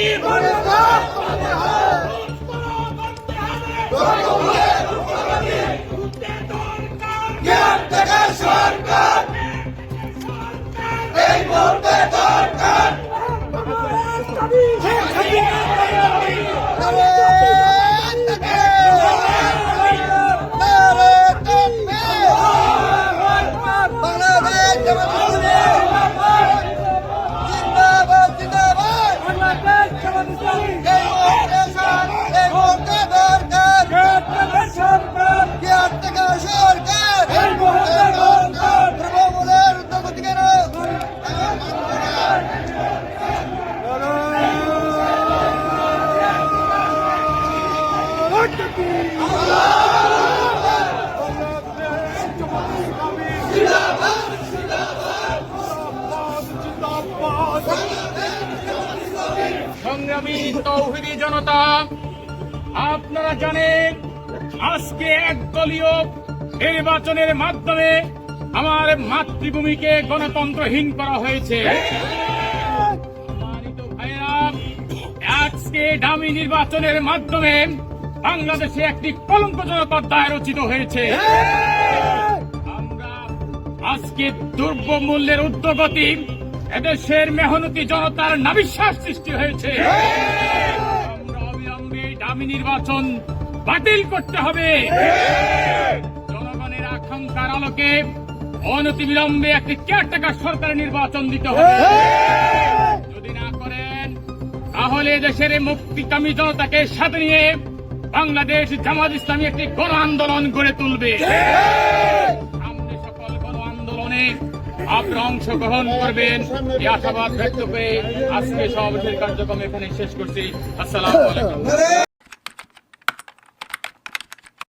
Hey, come here, come here, come here! সংগ্রামী তৌহিদি জনতা, আপনারা জানেন আজকে একদলীয় নির্বাচনের মাধ্যমে আমার মাতৃভূমিকে গণতন্ত্রহীন করা হয়েছে। আজকে দামি নির্বাচনের মাধ্যমে বাংলাদেশে একটি কলঙ্কজনক অধ্যায় রচিত হয়েছে। আমরা আজকে দ্রব্যমূল্যের উদ্যোগতি এদেশের মেহনতি জনতার নাবিশ্বাস সৃষ্টি হয়েছে। অবিলম্বে দামি নির্বাচন বাতিল করতে হবে। জনগণের আকাঙ্ক্ষার আলোকে অনতি বিলম্বে একটি কেয়ারটেকার সরকার নির্বাচন দিতে হবে। যদি না করেন, তাহলে দেশের মুক্তিকামী জনতাকে সাথে নিয়ে বাংলাদেশ জামাত ইসলামী একটি গণ আন্দোলন গড়ে তুলবে। সামনে সকল গণ আন্দোলনে আপনারা অংশগ্রহণ করবেন। এই আশাবাদ ব্যক্ত করে আজকে সমাবেশের কার্যক্রম এখানে শেষ করছি। আসসালাম আলাইকুম।